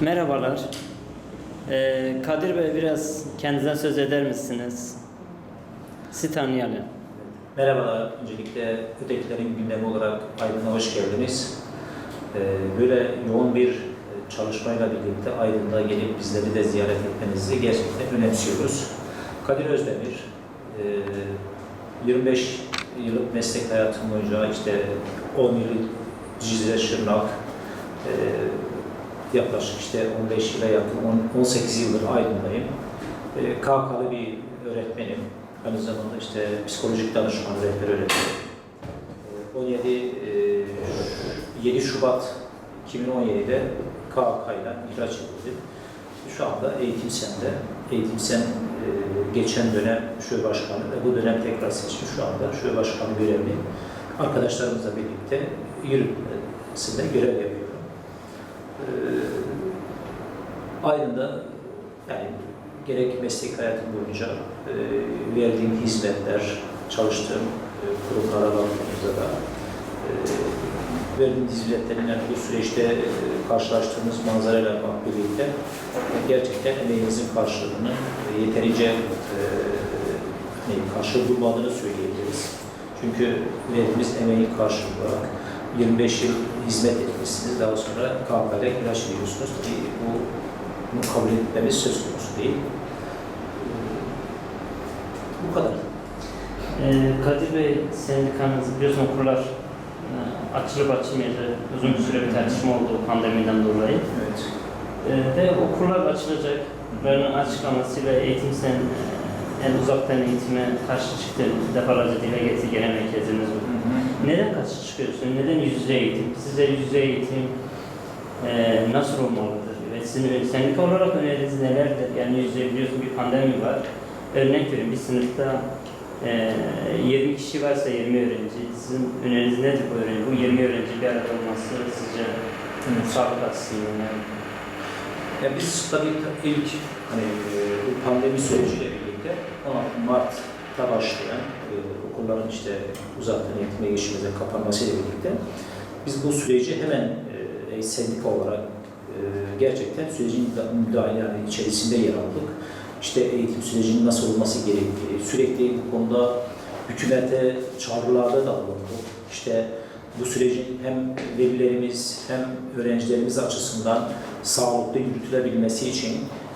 Merhabalar. Ee, Kadir Bey biraz kendinizden söz eder misiniz? Sizi tanıyalım. Merhabalar, öncelikle ötekilerin gündemi olarak Aydın'a hoş geldiniz. Ee, Böyle yoğun bir e, çalışmayla birlikte Aydın'da gelip bizleri de ziyaret etmenizi gerçekten önemsiyoruz. Kadir Özdemir, e, 25 yıllık meslek hayatım boyunca işte 10 yıl Cizre, Şırnak, e, yaklaşık işte 15 yıla yakın, 10 18 yıldır Aydın'dayım. E, KK'lı bir öğretmenim. Aynı zamanda işte psikolojik danışman, rehber öğretmenim. E, 17 e, 7 Şubat 2017'de KK ile ihraç edildi. Şu anda Eğitim Sen'de. Eğitim Sen e, geçen dönem şube başkanı ve bu dönem tekrar seçim şu anda şube başkanı görevli. Arkadaşlarımızla birlikte yürütmesinde görev yapıyorum. E, Aydın'da yani gerek meslek hayatım boyunca e, verdiğim hizmetler, çalıştığım e, kurumlara baktığımızda da e, verdiğim hizmetlerin yani bu süreçte e, karşılaştığımız manzarayla bak birlikte e, gerçekten emeğimizin karşılığını e, yeterince e, hani karşılığı bulmadığını söyleyebiliriz. Çünkü verdiğimiz emeğin karşılığı olarak 25 yıl hizmet etmişsiniz. Daha sonra KP'de ilaç veriyorsunuz ki bu bunu kabul etmemiz söz konusu değil. Bu kadar. Ee, Kadir Bey, sendikanız biliyorsun okullar e, açılıp açılmayacağı uzun bir süre bir tartışma oldu pandemiden dolayı. Evet. Ee, ve okullar açılacak. Bunların açıklamasıyla eğitim sen en uzaktan eğitime karşı çıktı. Defalarca dile getirdi genel merkezimiz bu. Neden karşı çıkıyorsun? Neden yüz yüze eğitim? Size yüz yüze eğitim e, nasıl olmalıdır? Ve sizin sendika olarak öneriniz nelerdir? Yani yüz yüze biliyorsun bir pandemi var. Örnek vereyim bir sınıfta e, 20 kişi varsa 20 öğrenci. Sizin öneriniz nedir bu öğrenci? Bu 20 öğrenci bir arada olması sizce sağlık açısından yani? Ya biz tabii ilk hani e, bu pandemi süreciyle birlikte 16 Mart'ta başlayan okulların işte uzaktan eğitime geçmesi, kapanmasıyla birlikte biz bu süreci hemen e, sendika olarak e, gerçekten sürecin müdahale içerisinde yer aldık. İşte eğitim sürecinin nasıl olması gerektiği, sürekli bu konuda hükümete çağrılarda da bulunduk. İşte bu sürecin hem velilerimiz hem öğrencilerimiz açısından sağlıklı yürütülebilmesi için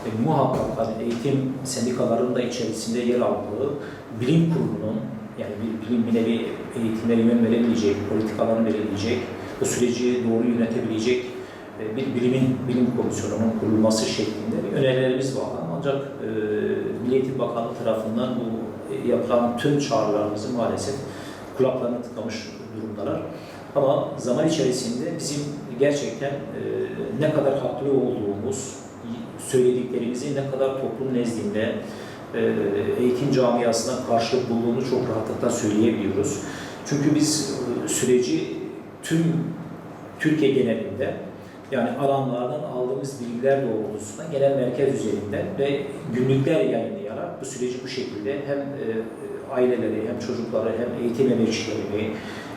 e, muhakkak eğitim sendikalarının da içerisinde yer aldığı bilim kurulunun yani bir bilim bir nevi eğitimlere yön verebilecek, politikaların belirleyecek, bu süreci doğru yönetebilecek e, bir bilimin bilim komisyonunun kurulması şeklinde bir önerilerimiz var. Ancak e, Milli Eğitim Bakanlığı tarafından bu e, yapılan tüm çağrılarımızı maalesef kulaklarını tıkamış durumdalar. Ama zaman içerisinde bizim gerçekten e, ne kadar haklı olduğumuz, söylediklerimizi ne kadar toplum nezdinde eğitim camiasından karşılık bulduğunu çok rahatlıkla söyleyebiliyoruz. Çünkü biz e, süreci tüm Türkiye genelinde yani alanlardan aldığımız bilgiler doğrultusunda genel merkez üzerinden ve günlükler yayınlayarak bu süreci bu şekilde hem e, aileleri hem çocukları hem eğitim emekçilerini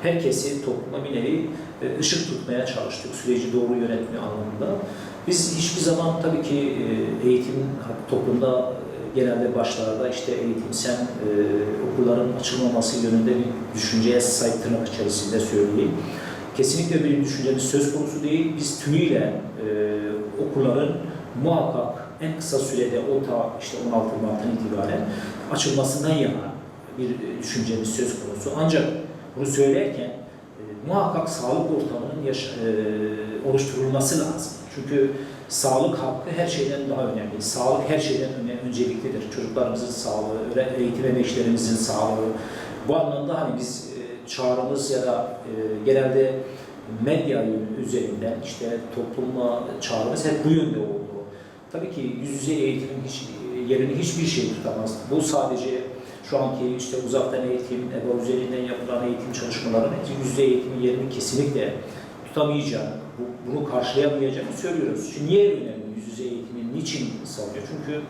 herkesi topluma bir nevi e, ışık tutmaya çalıştık süreci doğru yönetme anlamında. Biz hiçbir zaman tabii ki e, eğitim toplumda e, genelde başlarda işte eğitimsel e, okulların açılmaması yönünde bir düşünceye sahip tırnak içerisinde söyleyeyim. Kesinlikle bir düşüncemiz söz konusu değil. Biz tümüyle e, okulların muhakkak en kısa sürede o ta işte 16 Mart'tan itibaren açılmasından yana bir e, düşüncemiz söz konusu. Ancak bunu söylerken e, muhakkak sağlık ortamının yaş- e, oluşturulması lazım. Çünkü sağlık hakkı her şeyden daha önemli. Sağlık her şeyden öne- önceliklidir. Çocuklarımızın sağlığı, eğitim emekçilerimizin sağlığı. Bu anlamda hani biz e, çağrımız ya da e, genelde medya yönü üzerinden işte topluma çağrımız hep bu yönde oldu. Tabii ki yüz yüze eğitimin hiç e, yerini hiçbir şey tutamaz. Bu sadece şu anki işte uzaktan eğitim, EBA üzerinden yapılan eğitim çalışmalarının yüz yüze eğitimin yerini kesinlikle tutamayacağını, bu- bunu karşılayamayacağını söylüyoruz. Şimdi niye önemli yüz yüze eğitimin niçin sağlıyor? Çünkü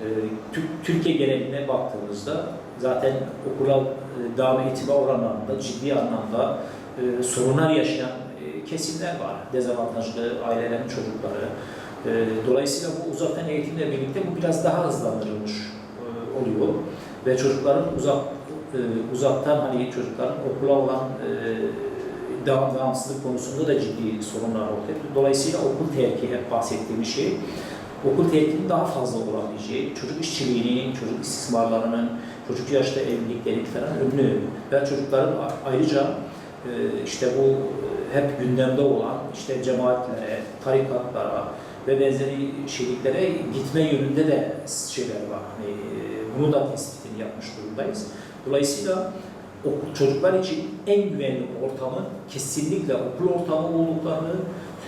e, Tür- Türkiye geneline baktığımızda zaten okula e, devam eğitime oranlarında ciddi anlamda e, sorunlar yaşayan e, kesimler var. Dezavantajlı ailelerin çocukları. E, dolayısıyla bu uzaktan eğitimle birlikte bu biraz daha hızlandırılmış e, oluyor ve çocukların uzak e, uzaktan hani çocukların okula olan e, devam devamsızlık konusunda da ciddi sorunlar ortaya. Dolayısıyla okul terki hep bahsettiğimiz şey okul terkinin daha fazla olabileceği, çocuk işçiliğinin, çocuk istismarlarının, çocuk yaşta evliliklerin falan önünü ve çocukların ayrıca e, işte bu e, hep gündemde olan işte cemaatlere, tarikatlara ve benzeri şeyliklere gitme yönünde de şeyler var. Hani e, bunu da tespitini yapmış durumdayız. Dolayısıyla okul, çocuklar için en güvenli ortamın kesinlikle okul ortamı olduklarını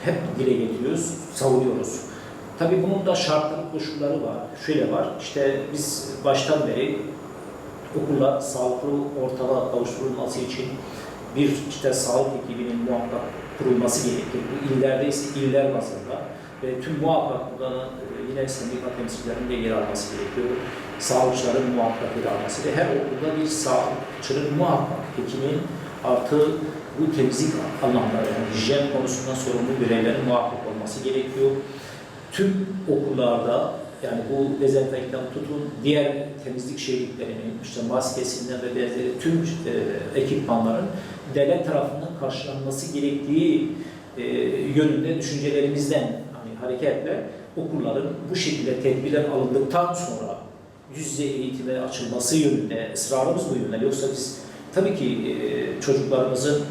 hep dile getiriyoruz, savunuyoruz. Tabii bunun da şartları, koşulları var. Şöyle var, işte biz baştan beri okullar sağlıklı ortama kavuşturulması için bir işte sağlık ekibinin muhakkak kurulması gerekir. Bu illerde ise iller bazında ve tüm muhakkak burada e, yine sendika temsilcilerinin de yer alması gerekiyor. Sağlıkçıların muhakkak alması ve her okulda bir sağlıkçının muhakkak hekimin artı bu temizlik anlamları yani hijyen konusundan sorumlu görevlerin muhakkak olması gerekiyor. Tüm okullarda yani bu dezenfektan tutun diğer temizlik şeyliklerinin işte maskesinden ve benzeri tüm e, ekipmanların devlet tarafından karşılanması gerektiği e, yönünde düşüncelerimizden hani hareketle okulların bu şekilde tedbirler alındıktan sonra yüz yüze eğitime açılması yönünde ısrarımız bu yönde. Yoksa biz tabii ki e, çocuklarımızın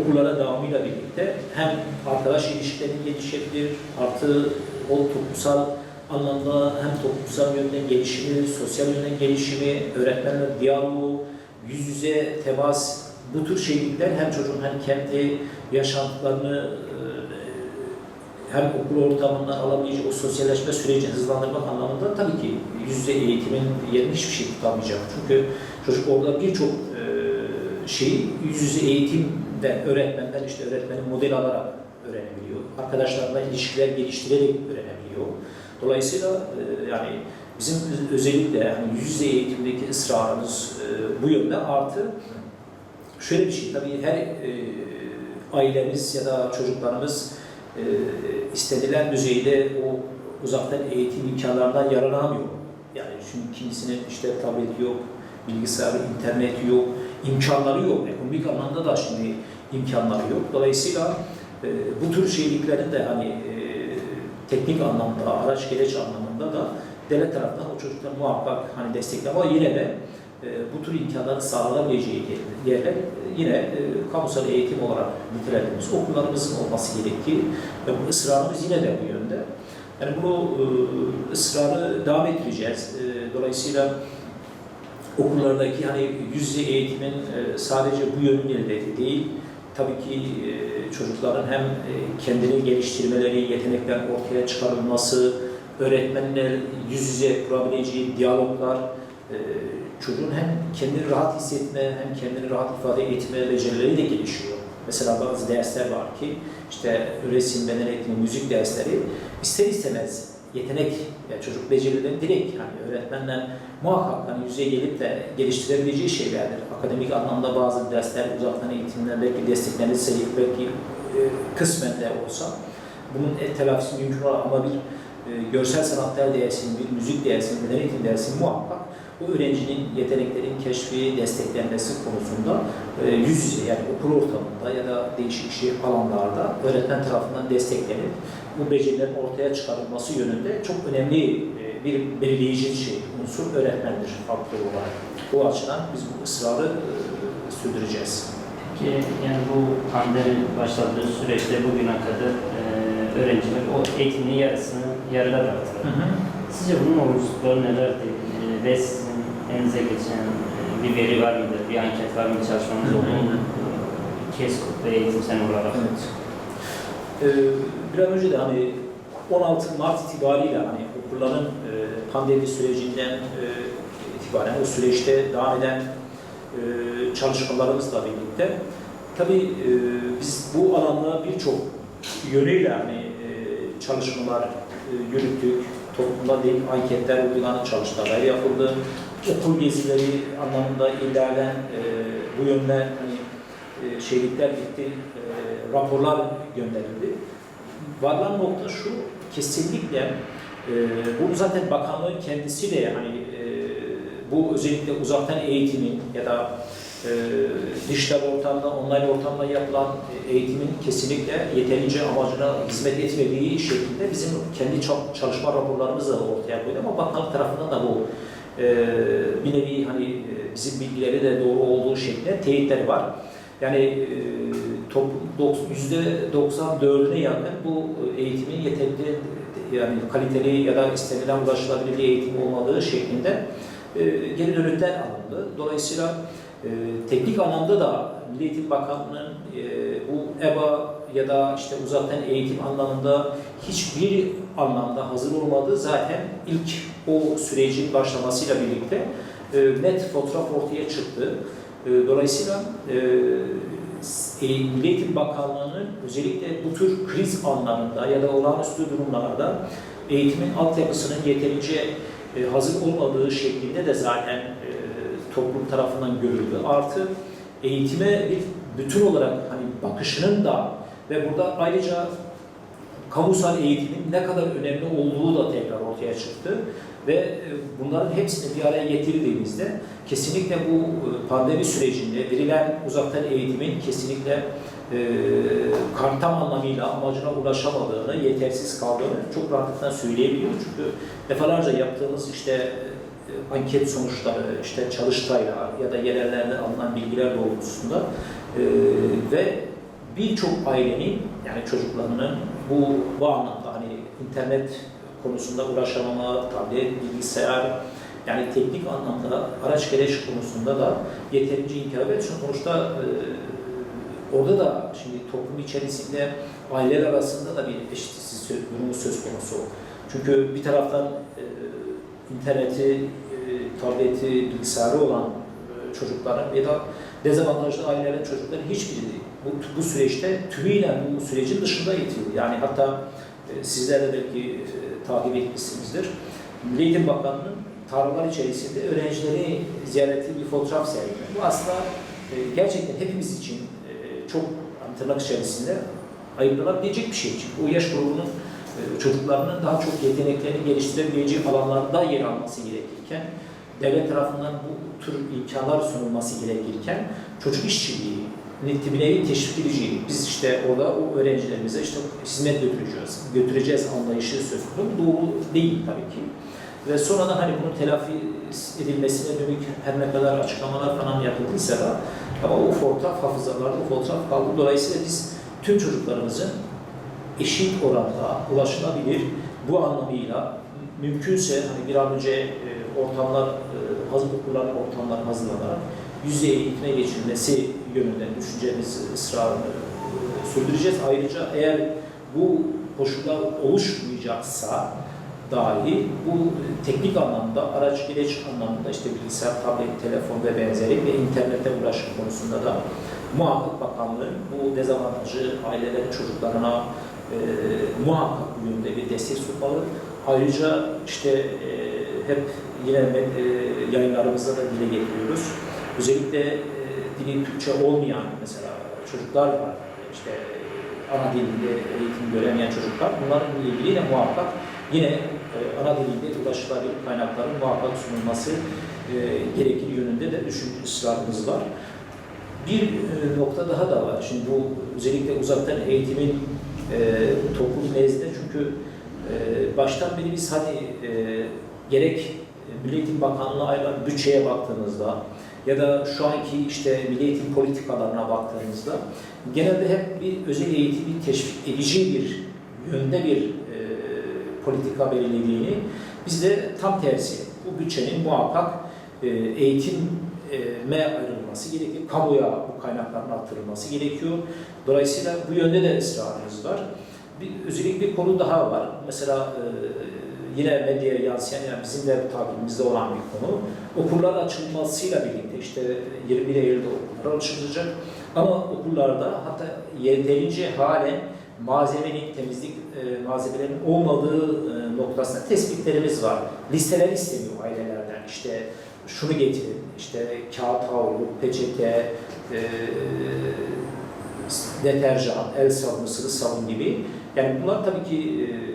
okullara devamıyla birlikte hem arkadaş ilişkileri gelişebilir, artı o toplumsal anlamda hem toplumsal yönden gelişimi, sosyal yönden gelişimi, öğretmenler diyaloğu, yüz yüze temas, bu tür şeylikler hem çocuğun hem kendi yaşantılarını e, hem okul ortamından alabileceği o sosyalleşme sürecini hızlandırmak anlamında tabii ki yüz yüze eğitimin yerini hiçbir şey tutamayacak. Çünkü çocuk orada birçok e, şeyi yüz yüze eğitimde öğretmenden işte öğretmenin model alarak öğrenebiliyor. Arkadaşlarla ilişkiler geliştirerek öğrenebiliyor. Dolayısıyla e, yani bizim özellikle yani yüz yüze eğitimdeki ısrarımız e, bu yönde artı şöyle bir şey tabii her ailemiz ya da çocuklarımız e, istenilen düzeyde o uzaktan eğitim imkanlarından yararlanamıyor. Yani çünkü kimisinin işte tablet yok, bilgisayarı, interneti yok, imkanları yok. Ekonomik anlamda da şimdi imkanları yok. Dolayısıyla e, bu tür şeyliklerin de hani e, teknik anlamda, araç gereç anlamında da devlet tarafından o çocuklar muhakkak hani destekleme ama yine de e, bu tür imkanları sağlanabileceği yerler e, yine e, kamusal eğitim olarak nitelediğimiz okullarımızın olması gerektiği ve bu ısrarımız yine de bu yönde. Yani bunu ısrarı devam ettireceğiz. Dolayısıyla okullardaki hani yüz eğitimin sadece bu yönüyle de değil, tabii ki çocukların hem kendini geliştirmeleri, yetenekler ortaya çıkarılması, öğretmenler yüz yüze kurabileceği diyaloglar, çocuğun hem kendini rahat hissetme hem kendini rahat ifade etme becerileri de gelişiyor. Mesela bazı dersler var ki işte resim, beden eğitimi, müzik dersleri ister istemez yetenek yani çocuk becerilerini direkt hani öğretmenler muhakkak hani yüzeye gelip de geliştirebileceği şeylerdir. Akademik anlamda bazı dersler uzaktan eğitimler belki desteklenirse belki e, kısmen de olsa bunun telafisi mümkün olur ama bir e, görsel sanatlar dersinin, bir müzik dersinin, beden eğitim dersinin muhakkak bu öğrencinin yeteneklerin keşfi, desteklenmesi konusunda e, yüz yüze yani okul ortamında ya da değişik şey alanlarda öğretmen tarafından desteklenip bu becerilerin ortaya çıkarılması yönünde çok önemli e, bir belirleyici şey, unsur öğretmendir faktör olarak. Bu açıdan biz bu ısrarı e, sürdüreceğiz. Peki yani bu pandemi başladığı süreçte bugüne kadar e, öğrenciler o eğitimin yarısını yarıda bıraktılar. Sizce bunun olumsuzlukları nelerdi? E, ve elinize geçen bir veri var mıdır? Bir anket var mı? Çalışmanız oldu mu? KESKOP ve eğitim sen olarak. Evet. Ee, bir an önce de hani 16 Mart itibariyle hani okulların e, pandemi sürecinden e, itibaren o süreçte devam eden e, çalışmalarımızla birlikte tabii e, biz bu alanda birçok yönüyle hani e, çalışmalar e, yürüttük. Toplumda değil anketler uygulandı, çalışmalar yapıldı. Okul gezileri anlamında ilerleyen e, bu yönde hani e, şeylikler gitti, e, raporlar gönderildi. varılan nokta şu, kesinlikle e, bunu zaten bakanlığın kendisi de hani e, bu özellikle uzaktan eğitimin ya da e, dijital ortamda, online ortamda yapılan eğitimin kesinlikle yeterince amacına hizmet etmediği şeklinde bizim kendi çal- çalışma raporlarımız da ortaya koydu ama bakanlık tarafından da bu bir nevi hani e, bizim bilgileri de doğru olduğu şeklinde teyitleri var. Yani e, toplum %94'üne yakın bu eğitimin yeterli yani kaliteli ya da istenilen ulaşılabilir eğitim olmadığı şeklinde e, geri dönütler alındı. Dolayısıyla teknik anlamda da Milli Eğitim Bakanlığı'nın bu EBA ya da işte uzaktan eğitim anlamında hiçbir anlamda hazır olmadığı zaten ilk o sürecin başlamasıyla birlikte e, net fotoğraf ortaya çıktı. E, Dolayısıyla e, e, Eğitim Bakanlığı'nın özellikle bu tür kriz anlarında ya da olağanüstü durumlarda eğitimin altyapısının yeterince e, hazır olmadığı şeklinde de zaten e, toplum tarafından görüldü. Artı eğitime bir bütün olarak hani bakışının da ve burada ayrıca kamusal eğitimin ne kadar önemli olduğu da tekrar ortaya çıktı ve e, bunların hepsini bir araya getirdiğimizde kesinlikle bu e, pandemi sürecinde verilen uzaktan eğitimin kesinlikle e, kar- tam anlamıyla amacına ulaşamadığını, yetersiz kaldığını çok rahatlıkla söyleyebiliyoruz. Çünkü defalarca yaptığımız işte e, anket sonuçları, işte çalıştaylar ya da yerellerden alınan bilgiler doğrultusunda e, ve birçok ailenin yani çocuklarının bu, bu anlamda hani internet konusunda ulaşamama, tablet, bilgisayar yani teknik anlamda araç gereç konusunda da yeterince imkan ve sonuçta e, orada da şimdi toplum içerisinde aileler arasında da bir eşitsiz söz, durumu söz konusu. Çünkü bir taraftan e, interneti, e, tableti, bilgisayarı olan e, çocukların ya da dezavantajlı ailelerin çocukların hiçbiri bu, bu süreçte tümüyle bu sürecin dışında yetiyor. Yani hatta sizler de belki e, takip etmişsinizdir. Milli Eğitim Bakanlığı'nın tarlalar içerisinde öğrencileri ziyareti bir fotoğraf sergiledi. Bu aslında e, gerçekten hepimiz için e, çok hani tırnak içerisinde ayıplanabilecek bir şey. Çünkü o yaş grubunun e, çocuklarının daha çok yeteneklerini geliştirebileceği alanlarda yer alması gerekirken devlet tarafından bu tür imkanlar sunulması gerekirken çocuk işçiliği, bir nevi teşvik edici. Biz işte orada o öğrencilerimize işte hizmet götüreceğiz, götüreceğiz anlayışı söz konusu. Bu doğru değil tabii ki. Ve sonradan hani bunun telafi edilmesine dönük her ne kadar açıklamalar falan yapıldıysa da ama o fotoğraf hafızalarda o fotoğraf kaldı. Dolayısıyla biz tüm çocuklarımızın eşit oranda ulaşılabilir bu anlamıyla mümkünse hani bir an önce e, ortamlar, e, hazır okulların ortamlar hazırlanarak yüzde eğitime geçilmesi yönünde düşüncemiz ısrarını e, sürdüreceğiz. Ayrıca eğer bu koşullar oluşmayacaksa dahi bu e, teknik anlamda, araç gereç anlamında işte bilgisayar, tablet, telefon ve benzeri ve internete ulaşım konusunda da muhakkak bakanlığın bu dezavantajlı ailelerin çocuklarına e, muhakkak bu yönde bir destek sunmalı. Ayrıca işte e, hep yine e, yayınlarımızda da dile getiriyoruz. Özellikle e, dili Türkçe olmayan mesela çocuklar var. İşte ana dilinde eğitim göremeyen çocuklar. Bunlarla ilgili de muhakkak yine e, ana dilinde ulaşılabilir kaynakların muhakkak sunulması e, gerekir yönünde de düşünce ısrarımız var. Bir e, nokta daha da var. Şimdi bu özellikle uzaktan eğitimin e, toplum nezdinde çünkü e, baştan beri biz hani e, gerek Milli Eğitim Bakanlığı'na ayrılan bütçeye baktığımızda ya da şu anki işte milli eğitim politikalarına baktığımızda genelde hep bir özel eğitimi teşvik edici bir yönde bir e, politika belirlediğini biz de tam tersi bu bütçenin muhakkak e, eğitime ayrılması gerekiyor. Kamuya bu kaynakların artırılması gerekiyor. Dolayısıyla bu yönde de ısrarımız var. Bir, özellikle bir konu daha var. Mesela e, yine medyaya yansıyan, yani bizim de takibimizde olan bir konu. Okullar açılmasıyla birlikte işte 21 Eylül'de okullar açılacak. Ama okullarda hatta yeterince halen malzemenin, temizlik e, malzemelerinin olmadığı e, noktasında tespitlerimiz var. Listeler isteniyor ailelerden. İşte şunu getirin, işte kağıt havlu, peçete, e, deterjan, el sabunu, sıvı sabun gibi Yani bunlar tabii ki e,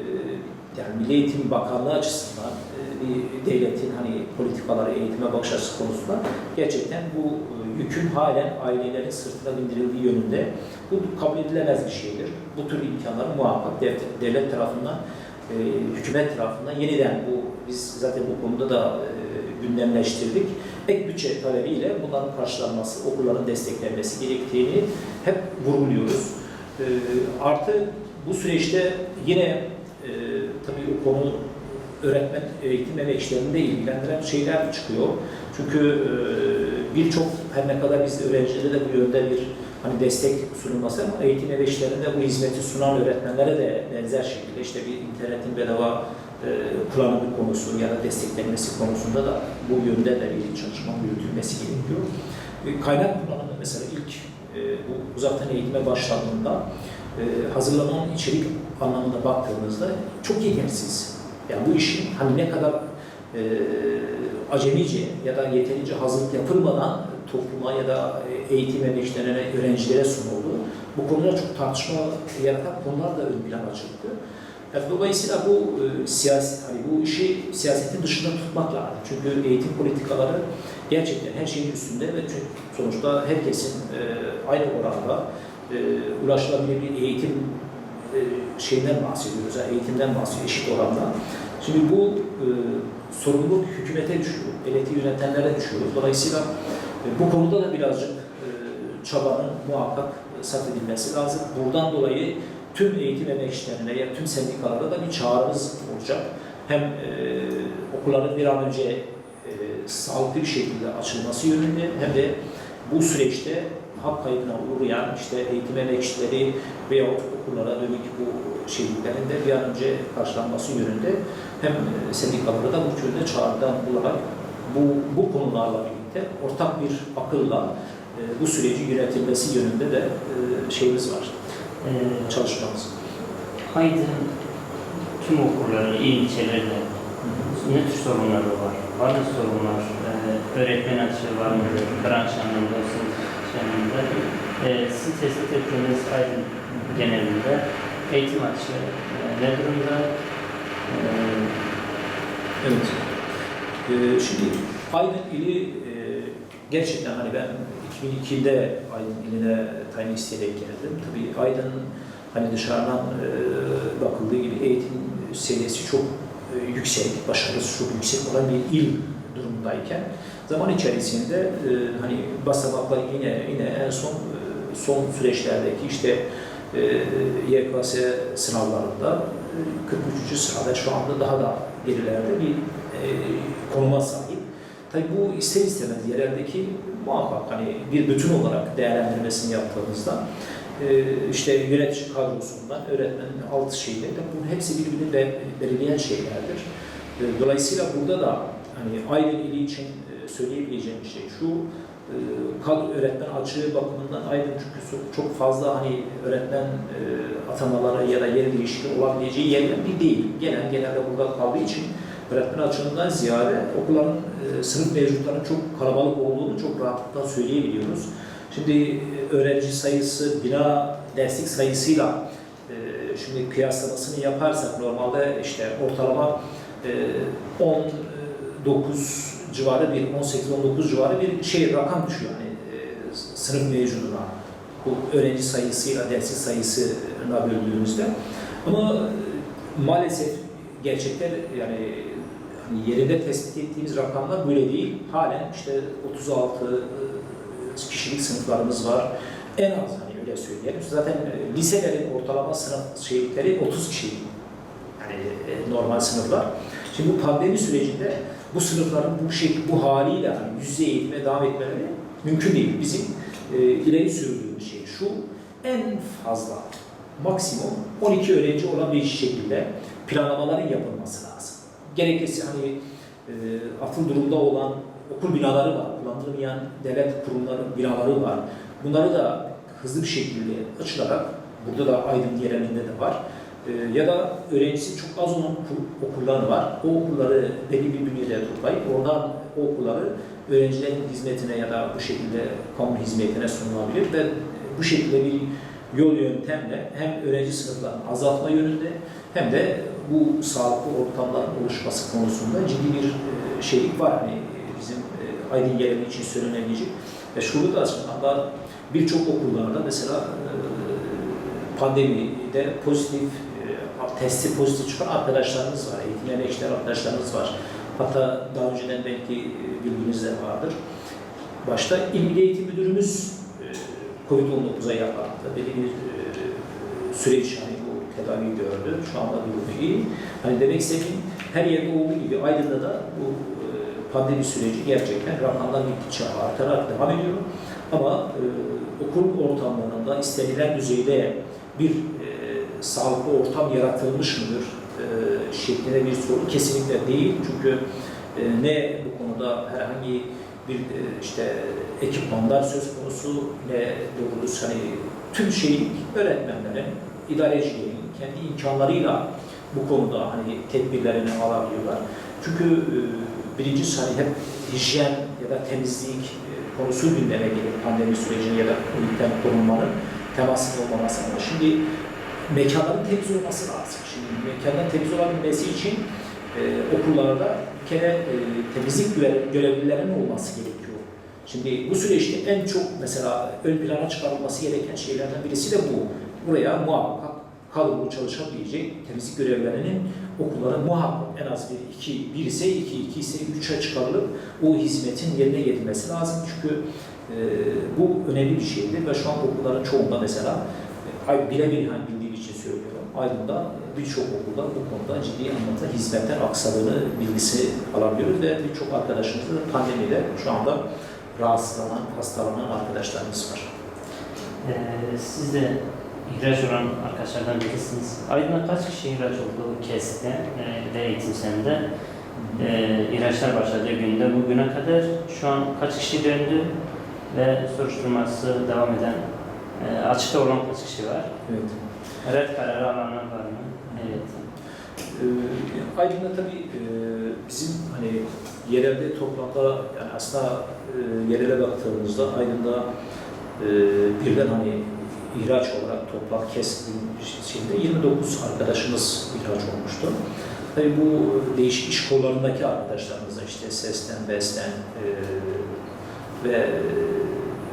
yani Milli Eğitim Bakanlığı açısından e, bir devletin hani politikaları, eğitime bakış açısı konusunda gerçekten bu e, yükün halen ailelerin sırtına bindirildiği yönünde bu kabul edilemez bir şeydir. Bu tür imkanları muhakkak devlet, devlet tarafından, e, hükümet tarafından yeniden bu biz zaten bu konuda da gündemleştirdik. Ek bütçe talebiyle bunların karşılanması, okulların desteklenmesi gerektiğini hep vurguluyoruz. Artı bu süreçte yine konu öğretmen eğitim emekçilerini ilgilendiren şeyler çıkıyor. Çünkü e, birçok her ne kadar biz öğrencilere de bu yönde bir hani destek sunulması ama eğitim emekçilerinde bu hizmeti sunan öğretmenlere de benzer şekilde işte bir internetin bedava e, kullanımı konusu ya da desteklenmesi konusunda da bu yönde de bir çalışma yürütülmesi gerekiyor. E, kaynak kullanımı mesela ilk e, bu uzaktan eğitime başladığında e, hazırlanan içerik anlamında baktığımızda çok yetersiz. Yani bu işin hani ne kadar e, acemice ya da yeterince hazırlık yapılmadan topluma ya da e, eğitim emekçilerine, öğrencilere sunuldu. Bu konuda çok tartışma yaratan konular da ön plana çıktı. Yani dolayısıyla bu e, siyasi, hani bu işi siyasetin dışında tutmak lazım. Çünkü eğitim politikaları gerçekten her şeyin üstünde ve sonuçta herkesin e, aynı oranda e, ulaşılabilir eğitim e, şeyinden bahsediyoruz, yani eğitimden bahsediyoruz, eşit oranda. Şimdi bu e, sorumluluk hükümete düşüyor, devleti yönetenlere düşüyor. Dolayısıyla e, bu konuda da birazcık e, çabanın muhakkak sarf edilmesi lazım. Buradan dolayı tüm eğitim emekçilerine ya tüm sendikalara da bir çağrımız olacak. Hem e, okulların bir an önce e, sağlıklı bir şekilde açılması yönünde hem de bu süreçte hak kaybına uğrayan işte eğitim emekçileri veya okullara dönük bu şeyliklerin de bir an önce karşılanması yönünde hem e, sendikalara da bu yönde çağrıdan bularak bu, bu konularla birlikte ortak bir akılla e, bu süreci yönetilmesi yönünde de e, şeyimiz var, Ee, çalışmamız. Aydın tüm okulların, il ilçelerinde ne tür sorunları var? Var mı sorunlar? Ee, öğretmen açığı var mı? Branş anlamında, sınıf anlamında. Ee, sizin tespit ettiğiniz Aydın genelinde eğitim açığı e, ne durumda? Ee, Evet. Ee, şimdi Aydın ili e, gerçekten hani ben 2002'de Aydın iline tayin isteyerek geldim. Tabii Aydın hani dışarıdan e, bakıldığı gibi eğitim seviyesi çok e, yüksek, başarısı çok yüksek olan bir il durumdayken zaman içerisinde e, hani basamaklar yine yine en son e, son süreçlerdeki işte e, YKS sınavlarında e, 43. sırada şu anda daha da gerilerde bir e, konuma sahip. Tabii bu ister istemez yerlerdeki muhakkak hani bir bütün olarak değerlendirmesini yaptığımızda e, işte yönetici kadrosundan öğretmenin alt şeyleri de bunun hepsi birbirini be- belirleyen şeylerdir. E, Dolayısıyla burada da hani ili için söyleyebileceğim şey şu e, kadro öğretmen açığı bakımından Aydın çünkü çok fazla hani öğretmen e, atamaları ya da yer değişikliği olabileceği yerler bir değil. Genel genelde burada kaldığı için öğretmen açığından ziyade okulların e, sınıf mevcutlarının çok kalabalık olduğunu çok rahatlıkla söyleyebiliyoruz. Şimdi öğrenci sayısı, bina derslik sayısıyla şimdi kıyaslamasını yaparsak normalde işte ortalama e, 19 civarı bir 18-19 civarı bir şey rakam düşüyor yani e, sınıf mevcuduna bu öğrenci sayısıyla derslik sayısına böldüğümüzde ama e, maalesef gerçekler yani hani yerinde tespit ettiğimiz rakamlar böyle değil. Halen işte 36 e, kişilik sınıflarımız var. En az hani öyle söyleyelim. Zaten e, liselerin ortalama sınıf şeylikleri 30 kişilik. Yani e, normal sınıflar. Şimdi bu pandemi sürecinde bu sınıfların bu şekil, bu haliyle hani yüz yüze eğitime devam etmeleri mümkün değil. Bizim e, ileri sürdüğümüz şey şu, en fazla maksimum 12 öğrenci olan bir şekilde planlamaların yapılması lazım. Gerekirse hani e, atıl durumda olan okul binaları var, kullanılmayan devlet kurumları binaları var. Bunları da hızlı bir şekilde açılarak, burada da Aydın genelinde de var. E, ya da öğrencisi çok az olan okul- okullar var. O okulları belli bir bünyede toplayıp oradan o okulları öğrencilerin hizmetine ya da bu şekilde kamu hizmetine sunulabilir ve bu şekilde bir yol yöntemle hem öğrenci sınıflarını azaltma yönünde hem de bu sağlıklı ortamların oluşması konusunda ciddi bir e, şeylik var. Hani e, bizim e, Aydın yereli için söylenebilecek. Ve şurada da aslında birçok okullarda mesela pandemide pozitif testi pozitif çıkan arkadaşlarımız var, eğitim emekçiler arkadaşlarımız var. Hatta daha önceden belki e, bilginiz de vardır. Başta İl Eğitim Müdürümüz e, Covid-19'a yakalandı. Belli bir e, süreç hani bu tedavi gördü. Şu anda durumu iyi. Hani demek istediğim her yerde olduğu gibi Aydın'da da bu pandemi süreci gerçekten rakamlar gittikçe artarak devam ediyor. Ama okul ortamlarında istenilen düzeyde bir sağlıklı ortam yaratılmış mıdır e, şeklinde bir soru kesinlikle değil. Çünkü e, ne bu konuda herhangi bir e, işte ekipmanlar söz konusu ne doğru düz hani tüm şeyi öğretmenlerin, idarecilerin kendi imkanlarıyla bu konuda hani tedbirlerini alabiliyorlar. Çünkü e, birincisi hani hep hijyen ya da temizlik e, konusu gündeme gelir pandemi sürecinin ya da Covid'den korunmanın temasının olmaması ama şimdi mekanların temiz olması lazım. Şimdi mekanların temiz olabilmesi için e, okullarda bir kere e, temizlik görev- görevlilerinin olması gerekiyor. Şimdi bu süreçte en çok mesela ön plana çıkarılması gereken şeylerden birisi de bu. Buraya muhakkak kadrolu çalışabilecek temizlik görevlilerinin okullara muhakkak en az bir iki, bir ise iki, iki ise üçe çıkarılıp o hizmetin yerine getirilmesi lazım. Çünkü e, bu önemli bir şeydir ve şu an okulların çoğunda mesela e, birebir hani. Aydın'da birçok okulda bu konuda ciddi anlamda hizmetler aksadığını bilgisi alabiliyoruz ve birçok arkadaşımızda da pandemide şu anda rahatsızlanan, hastalanan arkadaşlarımız var. Ee, siz de ihraç olan arkadaşlardan birisiniz. Aydın'a kaç kişi ihraç oldu KES'te e, ve eğitim senede? Ee, ihraçlar başladığı günde bugüne kadar şu an kaç kişi döndü ve soruşturması devam eden e, açıkta olan kaç kişi var? Evet. Evet kararı alanlar var mı? Evet. Ee, Aydın'da tabii e, bizim hani yerelde toplamda yani aslında e, yerele baktığımızda Aydın'da e, birden hani ihraç olarak toplam kesim şeyinde 29 arkadaşımız ihraç olmuştu. Tabii bu değişik iş kollarındaki arkadaşlarımız işte SES'ten, BES'ten e, ve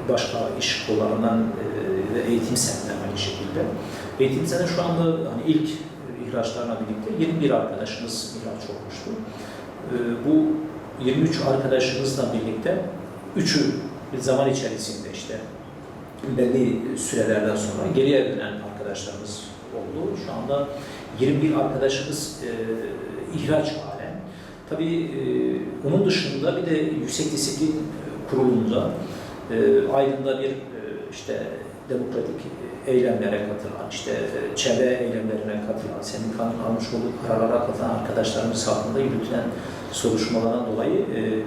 başka iş kollarından e, ve eğitim senden aynı şekilde. Eğitim sene şu anda hani ilk ihraçlarla birlikte 21 arkadaşımız ihraç olmuştu. Ee, Bu 23 arkadaşımızla birlikte üçü bir zaman içerisinde işte belli sürelerden sonra geriye dönen arkadaşlarımız oldu. Şu anda 21 arkadaşımız e, ihraç halen. Tabii e, onun dışında bir de Yüksek Disiplin Kurulu'nda e, Aydın'da bir e, işte demokratik eylemlere katılan, işte e, çevre eylemlerine katılan, sendikanın almış olduğu kararlara katılan arkadaşlarımız hakkında yürütülen soruşturmalardan dolayı e,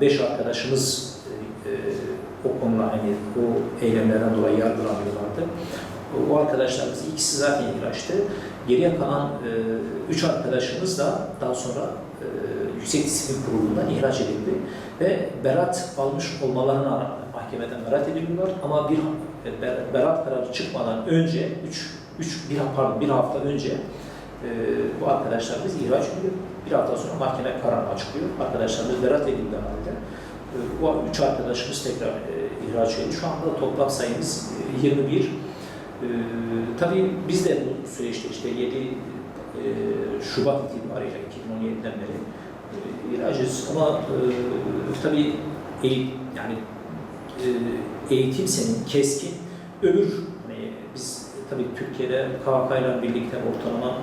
beş arkadaşımız e, o konuda hani o eylemlerden dolayı yargılanıyorlardı. O, arkadaşlarımız ikisi zaten ihraçtı. Geriye kalan e, üç arkadaşımız da daha sonra e, Yüksek Disiplin Kurulu'ndan ihraç edildi ve berat almış olmalarına mahkemeden berat ediliyorlar ama bir e, ber- berat kararı çıkmadan önce 3 3 bir pardon bir hafta önce e, bu arkadaşlarımız ihraç ediliyor. Bir hafta sonra mahkeme kararı açıklıyor. Arkadaşlarımız berat edildi halde. E, bu üç arkadaşımız tekrar e, ihraç edildi. Şu anda toplam sayımız e, 21. E, tabii biz de bu süreçte işte 7 e, Şubat itibariyle 2017'den beri e, ihracız ama e, tabii eğitim, yani eğitim senin keskin öbür hani biz tabii Türkiye'de KHK ile birlikte ortalama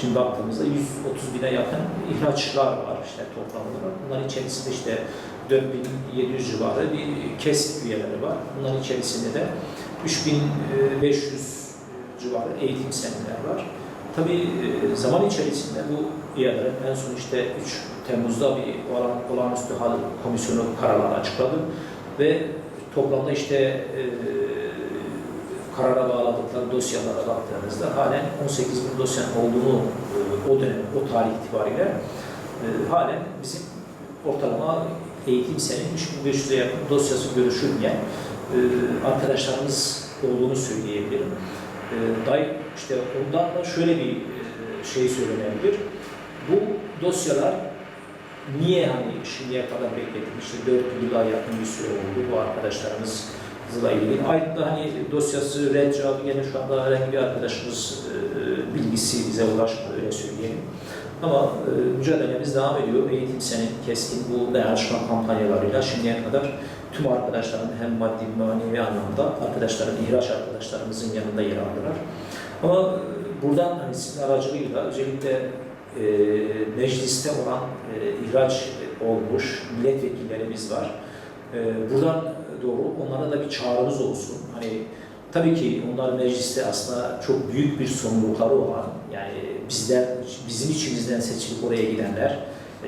şimdi baktığımızda 130 bine yakın ihraçlar var işte toplam olarak. Bunların içerisinde işte 4700 civarı bir KES üyeleri var. Bunların içerisinde de 3500 civarı eğitim seminerler var. Tabii e, zaman içerisinde bu üyeler en son işte 3 Temmuz'da bir olan, olağanüstü hal komisyonu kararları açıkladı ve toplamda işte e, karara bağladıkları dosyalara baktığınızda halen 18 bin dosyanın olduğunu e, o dönem, o tarih itibariyle e, halen bizim ortalama eğitim senin 3500'e yakın dosyası görüşülmeyen e, arkadaşlarımız olduğunu söyleyebilirim. E, day, işte ondan da şöyle bir e, şey söylenebilir. Bu dosyalar niye hani şimdiye kadar bekledik? İşte 4 yıla yakın bir süre oldu bu arkadaşlarımızla ilgili. Ayrıca hani dosyası red cevabı gene şu anda herhangi bir arkadaşımız e, bilgisi bize ulaşmadı öyle söyleyelim. Ama e, mücadelemiz devam ediyor. Eğitim senin keskin bu dayanışma kampanyalarıyla şimdiye kadar tüm arkadaşların hem maddi manevi anlamda arkadaşların, ihraç arkadaşlarımızın yanında yer aldılar. Ama e, buradan hani sizin aracılığıyla özellikle e, mecliste olan e, ihraç olmuş milletvekillerimiz var. E, buradan doğru onlara da bir çağrımız olsun. Hani tabii ki onlar mecliste aslında çok büyük bir sorumlulukları olan yani bizden bizim içimizden seçilip oraya gidenler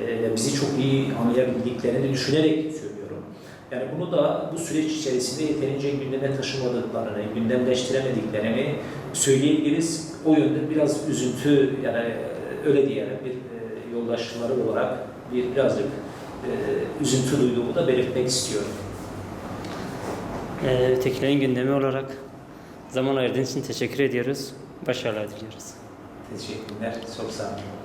e, bizi çok iyi anlayabildiklerini düşünerek söylüyorum. Yani bunu da bu süreç içerisinde yeterince gündeme taşımadıklarını, gündemleştiremediklerini söyleyebiliriz. O yönde biraz üzüntü yani öyle diyelim bir e, yoldaşları olarak bir birazcık e, üzüntü duyduğumu da belirtmek istiyorum. Ee, ötekilerin gündemi olarak zaman ayırdığın için teşekkür ediyoruz. Başarılar diliyoruz. Teşekkürler. Çok sağ olun.